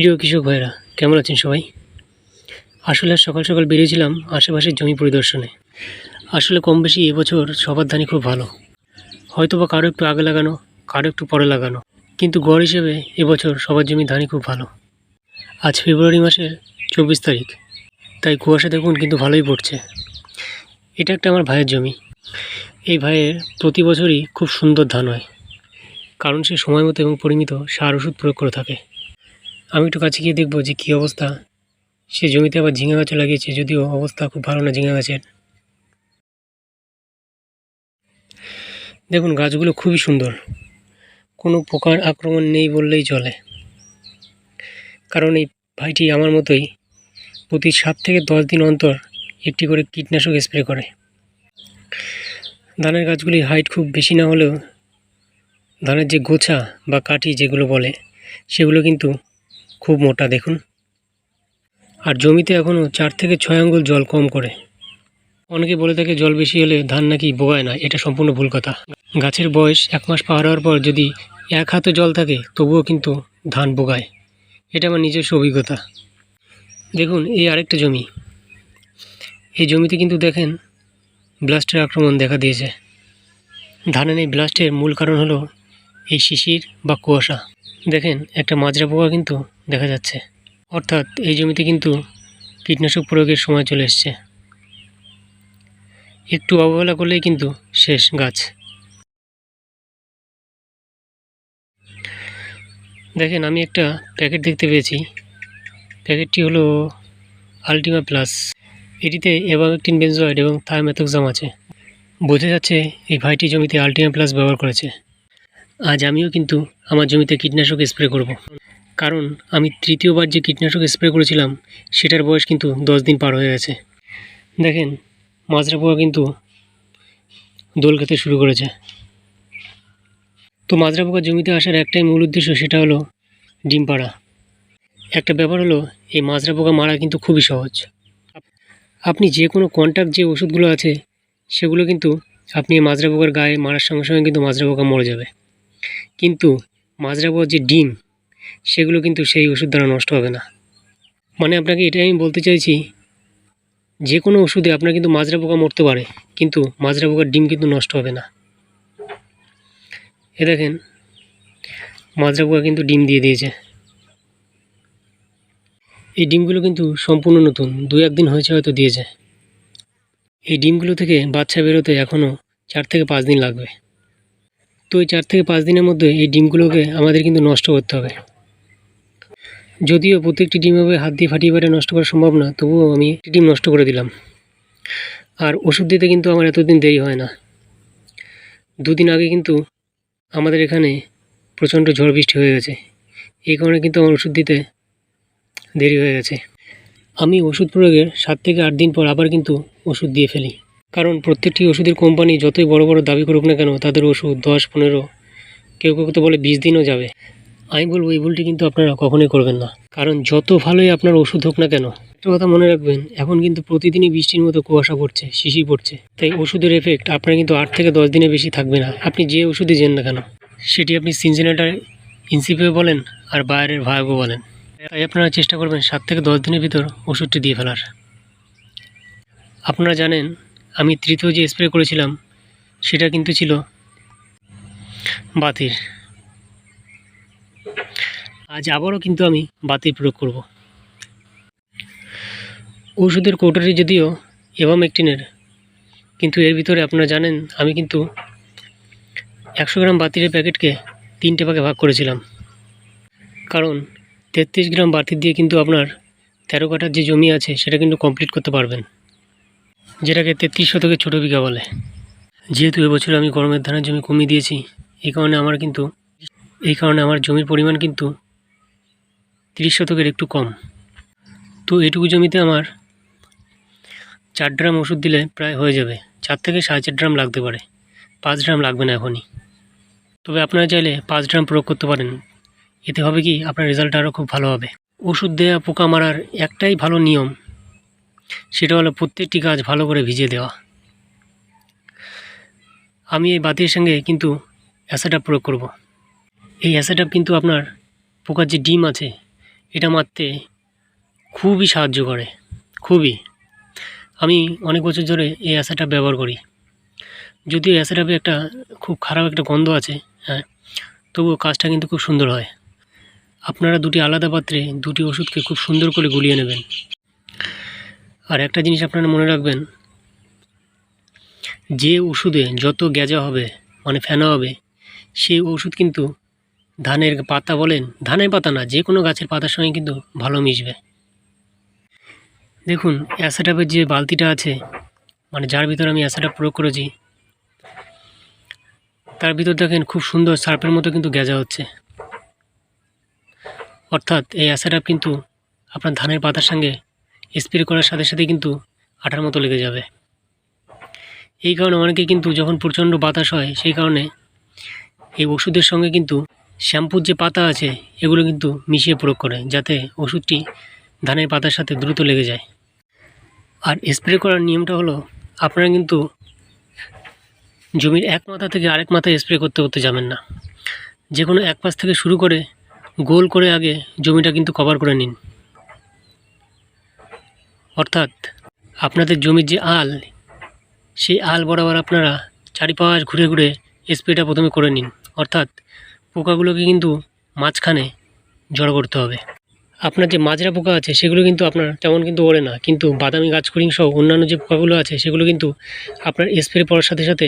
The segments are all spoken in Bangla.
প্রিয় কৃষক ভাইরা, কেমন আছেন সবাই? আসলে সকাল সকাল বেরিয়েছিলাম আশেপাশের জমি পরিদর্শনে। আসলে কম বেশি এবছর সবার ধানই খুব ভালো। হয়তো বা কারও একটু আগে লাগানো, কারও একটু পরে লাগানো, কিন্তু গড় হিসেবে এবছর সবার জমি ধানই খুব ভালো। আজ ফেব্রুয়ারি মাসের চব্বিশ তারিখ, তাই কুয়াশা দেখুন কিন্তু ভালোই পড়ছে। এটা একটা আমার ভাইয়ের জমি। এই ভাইয়ের প্রতি বছরই খুব সুন্দর ধান হয়, কারণ সে সময় মতো এবং পরিমিত সার ওষুধ প্রয়োগ করে থাকে। আমি একটু কাছে গিয়ে দেখব যে কী অবস্থা। সে জমিতে আবার ঝিঙে গাছও লাগিয়েছে, যদিও অবস্থা খুব ভালো না ঝিঙে গাছের। দেখুন, গাছগুলো খুবই সুন্দর। কোনো পোকার আক্রমণ নেই বললেই চলে। কারণ এই ভাইটি আমার মতোই প্রতি সাত থেকে দশ দিন অন্তর একটি করে কীটনাশক স্প্রে করে। ধানের গাছগুলির হাইট খুব বেশি না হলেও ধানের যে গোছা বা কাঠি যেগুলো বলে, সেগুলো কিন্তু খুব মোটা, দেখুন। আর জমিতে এখনও চার থেকে ছয় আঙ্গুল জল কম করে। অনেকে বলে থাকে জল বেশি হলে ধান নাকি বোগায় না, এটা সম্পূর্ণ ভুল কথা। গাছের বয়স এক মাস পার হওয়ার পর যদি এক হাতে জল থাকে, তবুও কিন্তু ধান বোগায়। এটা আমার নিজস্ব অভিজ্ঞতা। দেখুন, এই আরেকটা জমি। এই জমিতে কিন্তু দেখেন, ব্লাস্টের আক্রমণ দেখা দিয়েছে। ধানের এই ব্লাস্টের মূল কারণ হলো এই শিশির বা কুয়াশা। দেখেন, একটা মাজরা পোকা কিন্তু দেখা যাচ্ছে। অর্থাৎ এই জমিতে কিন্তু কীটনাশক প্রয়োগের সময় চলে এসছে। একটু অবহেলা করলেই কিন্তু শেষ গাছ। দেখেন, আমি একটা প্যাকেট দেখতে পেয়েছি। প্যাকেটটি হলো আলটিমা প্লাস। এটিতে এভামেকটিন বেনজয়েড এবং থায়ামেথক্সাম আছে। বোঝা যাচ্ছে এই ভাইটি জমিতে আলটিমা প্লাস ব্যবহার করেছে। আজ আমিও কিন্তু আমার জমিতে কীটনাশক স্প্রে করব। কারণ আমি তৃতীয়বার যে কীটনাশক স্প্রে করেছিলাম, সেটার বয়স কিন্তু দশ দিন পার হয়ে গেছে। দেখেন, মাজরা পোকা কিন্তু দোল খেতে শুরু করেছে। তো মাজরা পোকা জমিতে আসার একটাই মূল উদ্দেশ্য, সেটা হলো ডিম পাড়া। একটা ব্যাপার হলো, এই মাজরা পোকা মারা কিন্তু খুবই সহজ। আপনি যে কোনো কন্ট্যাক্ট যে ওষুধগুলো আছে, সেগুলো কিন্তু আপনি এই মাজরা পোকার গায়ে মারার সঙ্গে সঙ্গে কিন্তু মাজরা পোকা মরে যাবে। কিন্তু মাজরা পোকার যে ডিম সেগুলো কিন্তু সেই ওষুধ দ্বারা নষ্ট হবে না। মানে আপনাকে এটাই আমি বলতে চাইছি, যে কোনো ওষুধে আপনার কিন্তু মাজরা পোকা মরতে পারে, কিন্তু মাজরা পোকার ডিম কিন্তু নষ্ট হবে না। এ দেখেন, মাজরা পোকা কিন্তু ডিম দিয়ে দিয়েছে। এই ডিমগুলো কিন্তু সম্পূর্ণ নতুন দু একদিন হয়েছে হয়তো দিয়েছে। এই ডিমগুলো থেকে বাচ্চা বেরোতে এখনও চার থেকে পাঁচ দিন লাগবে। তো এই চার থেকে পাঁচ দিনের মধ্যে এই ডিমগুলোকে আমাদের কিন্তু নষ্ট করতে হবে। যদিও প্রত্যেকটি ডিমভাবে হাত দিয়ে ফাটিয়ে ফাটিয়ে নষ্ট করা সম্ভব না, তবুও আমি ডিম নষ্ট করে দিলাম। আর ওষুধ দিতে কিন্তু আমার এতদিন দেরি হয় না। দুদিন আগে কিন্তু আমাদের এখানে প্রচণ্ড ঝড় বৃষ্টি হয়ে গেছে। এই কারণে কিন্তু আমার ওষুধ দিতে দেরি হয়ে গেছে। আমি ওষুধ প্রয়োগের সাত থেকে আট দিন পর আবার কিন্তু ওষুধ দিয়ে ফেলি। কারণ প্রত্যেকটি ওষুধের কোম্পানি যতই বড় বড় দাবি করুক না কেন, তাদের ওষুধ দশ, পনেরো, কেউ কেউ তো বলে বিশ দিনও যাবে। আমি বলব এই ভুলটি কিন্তু আপনারা কখনোই করবেন না। কারণ যত ভালোই আপনার ওষুধ হোক না কেন, একটা কথা মনে রাখবেন, এখন কিন্তু প্রতিদিনই বৃষ্টির মতো কুয়াশা পড়ছে, শিশি পড়ছে। তাই ওষুধের এফেক্ট আপনার কিন্তু আট থেকে দশ দিনে বেশি থাকবে না। আপনি যে ওষুধই যেন না কেন, সেটি আপনি সিনজিনেটার ইনসিপে বলেন আর বাইরের ভায়াগো বলেন। তাই আপনারা চেষ্টা করবেন সাত থেকে দশ দিনের ভিতর ওষুধটি দিয়ে ফেলার। আপনারা জানেন, আমি তৃতীয় যে স্প্রে করেছিলাম, সেটা কিন্তু ছিল বাতির। আজ আবারও কিন্তু আমি বাতির প্রয়োগ করব। ওষুধের কৌটোটি যদিও এবং এভামেকটিনের, কিন্তু এর ভিতরে আপনারা জানেন আমি কিন্তু একশো গ্রাম বাতিরের প্যাকেটকে তিনটে ভাগে ভাগ করেছিলাম। কারণ তেত্রিশ গ্রাম বাতি দিয়ে কিন্তু আপনার তেরো কাঠার যে জমি আছে সেটা কিন্তু কমপ্লিট করতে পারবেন, যেটাকে তেত্রিশ শতকে ছোটো বিঘা বলে। যেহেতু এবছর আমি গরমের ধানের জমি কমিয়ে দিয়েছি, এই কারণে আমার কিন্তু এই কারণে আমার জমির পরিমাণ কিন্তু তিরিশ শতকের একটু কম। তো এইটুকু জমিতে আমার চার ড্রাম ওষুধ দিলে প্রায় হয়ে যাবে। চার থেকে সাড়ে চার ড্রাম লাগতে পারে। পাঁচ ড্রাম লাগবে না এখনই। তবে আপনারা চাইলে পাঁচ ড্রাম প্রয়োগ করতে পারেন। এতে হবে কি, আপনার রেজাল্ট আরও খুব ভালো হবে। ওষুধ দেওয়া পোকা মারার একটাই ভালো নিয়ম, সেটা হলো প্রত্যেকটি গাছ ভালো করে ভিজিয়ে দেওয়া। আমি এই বাতির সঙ্গে কিন্তু অ্যাসেটাপ প্রয়োগ করব। এই অ্যাসেটাপ কিন্তু আপনার পোকার যে ডিম আছে এটা মারতে খুবই সাহায্য করে, খুবই। আমি অনেক বছর ধরে এই অ্যাসাটা ব্যবহার করি। যদিও অ্যাসাটাপে একটা খুব খারাপ একটা গন্ধ আছে হ্যাঁ তবুও কাজটা কিন্তু খুব সুন্দর হয়। আপনারা দুটি আলাদা পাত্রে দুটি ওষুধকে খুব সুন্দর করে গুলিয়ে নেবেন। আর একটা জিনিস আপনারা মনে রাখবেন, যে ওষুধে যত গ্যাজা হবে মানে ফেনা হবে, সেই ওষুধ কিন্তু ধানের পাতা বলেন, ধানের পাতা না, যে কোনো গাছের পাতার সঙ্গে কিন্তু ভালো মিশবে। দেখুন, অ্যাসাটাপের যে বালতিটা আছে মানে যার ভিতর আমি অ্যাসাটা প্রয়োগ করেছি, তার ভিতর দেখেন খুব সুন্দর সার্পের মতো কিন্তু গেজা হচ্ছে। অর্থাৎ এই অ্যাসাটাপ কিন্তু আপনার ধানের পাতার সঙ্গে স্প্রে করার সাথে সাথে কিন্তু আঠার মতো লেগে যাবে। এই কারণে অনেকে কিন্তু যখন প্রচণ্ড বাতাস হয়, সেই কারণে এই ওষুধের সঙ্গে কিন্তু শ্যাম্পুর যে পাতা আছে, এগুলো কিন্তু মিশিয়ে প্রয়োগ করে, যাতে ওষুধটি ধানের পাতার সাথে দ্রুত লেগে যায়। আর স্প্রে করার নিয়মটা হলো, আপনারা কিন্তু জমির এক মাথা থেকে আরেক মাথায় স্প্রে করতে করতে যাবেন না। যে কোনো এক পাশ থেকে শুরু করে গোল করে আগে জমিটা কিন্তু কভার করে নিন। অর্থাৎ আপনাদের জমির যে আল, সেই আল বরাবর আপনারা চারিপাশ ঘুরে ঘুরে স্প্রেটা প্রথমে করে নিন। অর্থাৎ পোকাগুলোকে কিন্তু মাঝখানে জড়ো করতে হবে। আপনার যে মাজরা পোকা আছে, সেগুলো কিন্তু আপনার তেমন কিন্তু ওড়ে না। কিন্তু বাদামি গাছকুড়িং সহ অন্যান্য যে পোকাগুলো আছে, সেগুলো কিন্তু আপনার স্প্রে পড়ার সাথে সাথে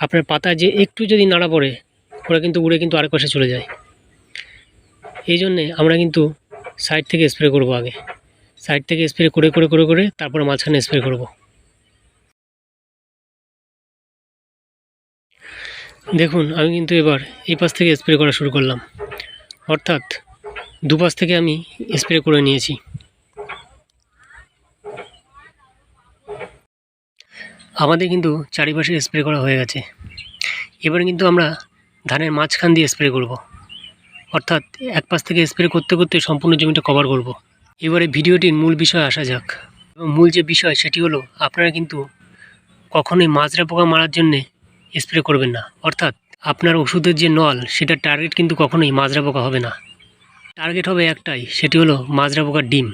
আপনার পাতায় যে একটু যদি নাড়া পড়ে, ওরা কিন্তু উড়ে কিন্তু আরেক পাশে চলে যায়। এই জন্যে আমরা কিন্তু সাইড থেকে স্প্রে করব আগে। সাইড থেকে স্প্রে করে করে করে করে, তারপরে মাঝখানে স্প্রে করব। দেখুন, আমি কিন্তু এবার এই পাশ থেকে স্প্রে করা শুরু করলাম অর্থাৎ দুপাশ থেকে আমি স্প্রে করে নিয়েছি আমাদের কিন্তু চারিপাশে স্প্রে করা হয়ে গেছে এবার কিন্তু আমরা ধানের মাঝখান দিয়ে স্প্রে করব। অর্থাৎ এক পাশ থেকে স্প্রে করতে করতে সম্পূর্ণ জমিটা কভার করব। এবারে ভিডিওটির মূল বিষয় আসা যাক এবং মূল যে বিষয়, সেটি হলো আপনারা কিন্তু কখনোই মাজরা পোকা মারার জন্যে স্প্রে করবেন না। অর্থাৎ আপনার ওষুধের যে নল সেটার টার্গেট কিন্তু কখনোই মাজরা পোকা হবে না। টার্গেট হবে একটাই, সেটি হলো মাজরা পোকার ডিম।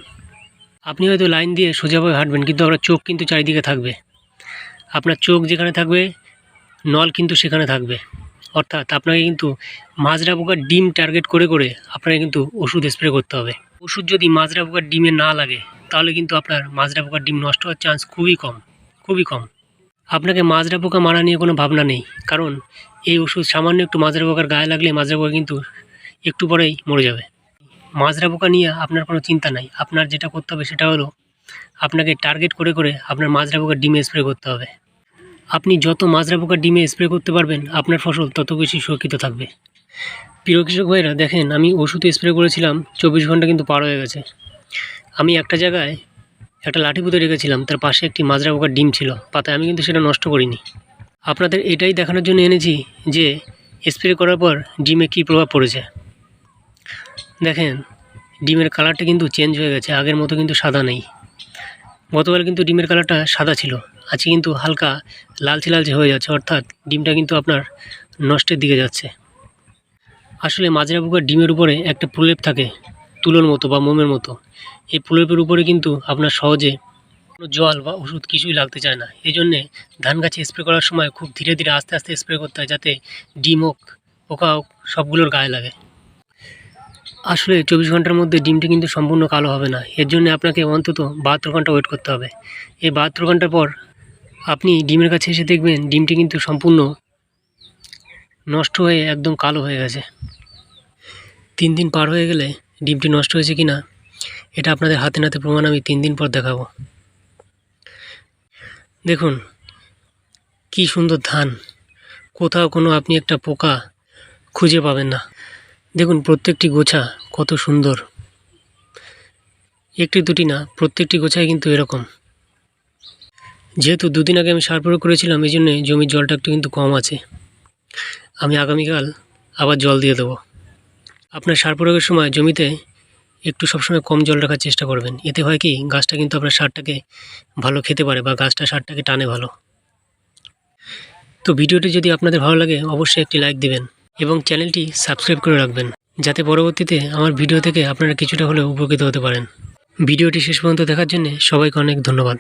আপনি হয়তো লাইন দিয়ে সোজাভাবে হাঁটবেন, কিন্তু আপনার চোখ কিন্তু চারিদিকে থাকবে। আপনার চোখ যেখানে থাকবে, নল কিন্তু সেখানে থাকবে। অর্থাৎ আপনাকে কিন্তু মাজরা পোকার ডিম টার্গেট করে করে আপনাকে কিন্তু ওষুধ স্প্রে করতে হবে। ওষুধ যদি মাজরা পোকার ডিমে না লাগে, তাহলে কিন্তু আপনার মাজরা পোকার ডিম নষ্ট হওয়ার চান্স খুবই কম খুবই কম। আপনাকে মাজরা পোকা মারা নিয়ে কোনো ভাবনা নেই। কারণ, এই ওষুধ সামান্য একটু মাজরা পোকার গায়ে লাগলে মাজরা পোকা কিন্তু একটু পরেই মরে যাবে। মাজরা পোকা নিয়ে আপনার কোনো চিন্তা নাই। আপনার যেটা করতে হবে সেটা হলো, আপনাকে টার্গেট করে করে আপনার মাজরা পোকার ডিমে স্প্রে করতে হবে। আপনি যত মাজরা পোকার ডিমে স্প্রে করতে পারবেন, আপনার ফসল তত বেশি সুরক্ষিত থাকবে। প্রিয় কৃষক ভাইরা, দেখেন, আমি ওষুধ স্প্রে করেছিলাম, চব্বিশ ঘণ্টা কিন্তু পার হয়ে গেছে। আমি একটা জায়গায় একটা লাঠি পুঁতে রেখেছিলাম, তার পাশে একটি মাজরা পোকার ডিম ছিল, পাতায় আমি কিন্তু সেটা নষ্ট করিনি। আপনাদের এটাই দেখানোর জন্য এনেছি যে, স্প্রে করার পর ডিমে কী প্রভাব পড়েছে। দেখেন, ডিমের কালারটা কিন্তু চেঞ্জ হয়ে গেছে, আগের মতো কিন্তু সাদা নেই। গতকাল কিন্তু ডিমের কালারটা সাদা ছিল, আজকে কিন্তু হালকা লালচে লালচে হয়ে যাচ্ছে, অর্থাৎ ডিমটা কিন্তু আপনার নষ্টের দিকে যাচ্ছে। আসলে মাজরা পোকার ডিমের উপরে একটা প্রলেপ থাকে তুলোর মতো বা মোমের মতো। এই প্রলেপের উপরে কিন্তু আপনার সহজে কোনো জল বা ওষুধ কিছুই লাগতে চায় না। এই জন্যে ধান গাছে স্প্রে করার সময় খুব ধীরে ধীরে আস্তে আস্তে স্প্রে করতে হয় যাতে ডিম হোক, পোকা হোক, সবগুলোর গায়ে লাগে। আসলে চব্বিশ ঘণ্টার মধ্যে ডিমটি কিন্তু সম্পূর্ণ কালো হবে না। এর জন্য আপনাকে অন্তত বাহাত্তর ঘণ্টা ওয়েট করতে হবে। এই বাহাত্তর ঘণ্টার পর আপনি ডিমের কাছে এসে দেখবেন ডিমটি কিন্তু সম্পূর্ণ নষ্ট হয়ে একদম কালো হয়ে গেছে। তিন দিন পার হয়ে গেলে ডিমটি নষ্ট হয়েছে কি না এটা আপনাদের হাতে নাতে প্রমাণ আমি তিন দিন পর দেখাবো। দেখুন, কি সুন্দর ধান। কোথাও কোনো আপনি একটা পোকা খুঁজে পাবেন না। দেখুন, প্রত্যেকটি গোছা কত সুন্দর। একটি দুটি না, প্রত্যেকটি গোছায় কিন্তু এরকম। যেহেতু দুদিন আগে আমি সার প্রয়োগ করেছিলাম, এই জন্যে জমির জলটা একটু কিন্তু কম আছে। আমি আগামীকাল আবার জল দিয়ে দেবো। আপনার সার প্রয়োগের সময় জমিতে একটু সবসময় কম জল রাখার চেষ্টা করবেন। এতে হয় কি, গাছটা কিন্তু আপনার সারটাকে ভালো খেতে পারে বা গাছটা সারটাকে টানে ভালো। তো ভিডিওটি যদি আপনাদের ভালো লাগে, অবশ্যই একটি লাইক দিবেন এবং চ্যানেলটি সাবস্ক্রাইব করে রাখবেন, যাতে পরবর্তীতে আমার ভিডিও থেকে আপনারা কিছুটা হলেও উপকৃত হতে পারেন। ভিডিওটি শেষ পর্যন্ত দেখার জন্য সবাইকে অনেক ধন্যবাদ।